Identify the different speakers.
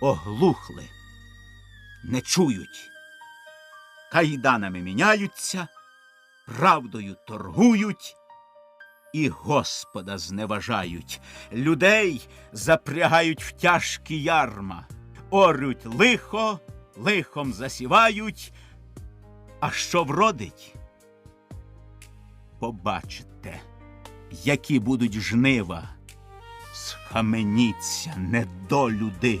Speaker 1: Оглухли, не чують. Кайданами міняються, правдою торгують і Господа зневажають, людей запрягають в тяжкі ярма, орють лихо, лихом засівають, а що вродить? Побачите, які будуть жнива. Схаменіться, недолюди.